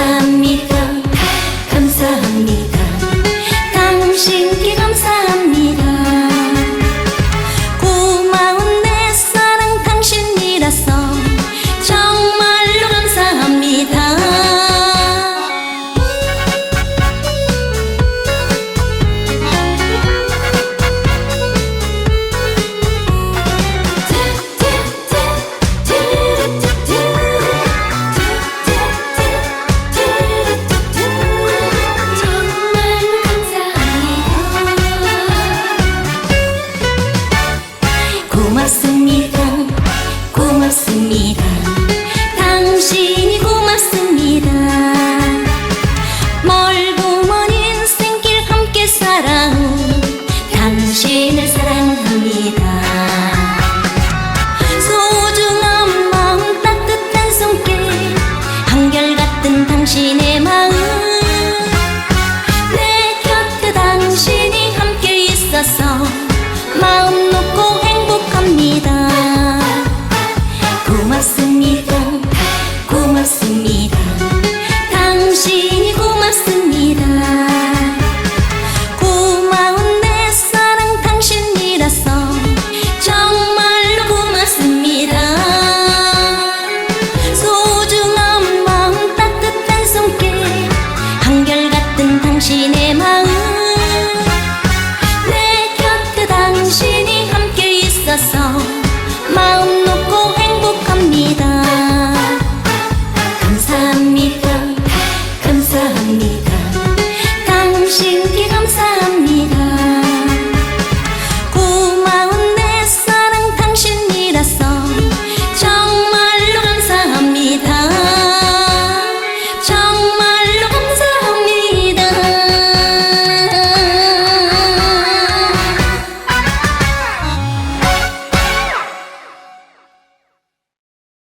감사합니다. 감사합니다. 당신께 고맙습니다. 고맙습니다. 당신이 고맙습니다. 멀고 먼 인생길 함께 살아온 당신을 사랑합니다. 소중한 마음 따뜻한 손길 한결같은 당신의 마음. 내 곁에 당신이 함께 있어서 마음